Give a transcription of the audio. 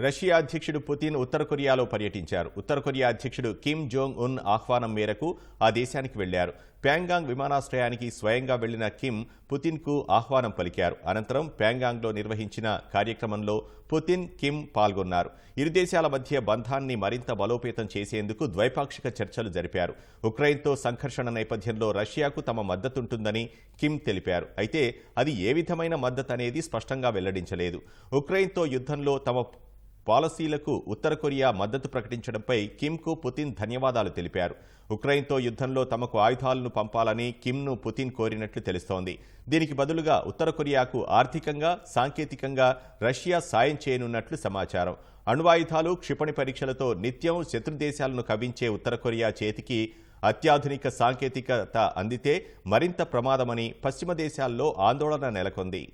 Russia అధ్యక్షుడు Putin ఉత్తర కొరియాలో పర్యటించారు. ఉత్తర కొరియా అధ్యక్షుడు కిమ్ జోంగ్ ఉన్ ఆహ్వానం మేరకు ఆ దేశానికి వెళ్ళారు. ప్యాంగాంగ్ విమానాశ్రయానికి స్వయంగా వెళ్ళిన కిమ్ పుతిన్కు ఆహ్వానం పలికారు. అనంతరం ప్యాంగాంగ్లో నిర్వహించిన కార్యక్రమంలో పుతిన్ కిమ్ పాల్గొన్నారు. ఇరు దేశాల మధ్య బంధాన్ని మరింత బలోపేతం చేసేందుకు ద్వైపాక్షిక చర్చలు జరిపారు. ఉక్రెయిన్తో సంఘర్షణ నేపథ్యంలో రష్యాకు తమ మద్దతుంటుందని కిమ్ తెలిపారు. అయితే అది ఏ విధమైన మద్దతు అనేది స్పష్టంగా వెల్లడించలేదు. ఉక్రెయిన్తో యుద్ధంలో తమ పాలసీలకు ఉత్తర కొరియా మద్దతు ప్రకటించడంపై కిమ్కు పుతిన్ ధన్యవాదాలు తెలిపారు. ఉక్రెయిన్తో యుద్ధంలో తమకు ఆయుధాలను పంపాలని కిమ్ను పుతిన్ కోరినట్లు తెలుస్తోంది. దీనికి బదులుగా ఉత్తర కొరియాకు ఆర్థికంగా సాంకేతికంగా రష్యా సాయం చేయనున్నట్లు సమాచారం. అణువాయుధాలు క్షిపణి పరీక్షలతో నిత్యం శత్రు దేశాలను కవించే ఉత్తర కొరియా చేతికి అత్యాధునిక సాంకేతికత అందితే మరింత ప్రమాదమని పశ్చిమ దేశాల్లో ఆందోళన నెలకొంది.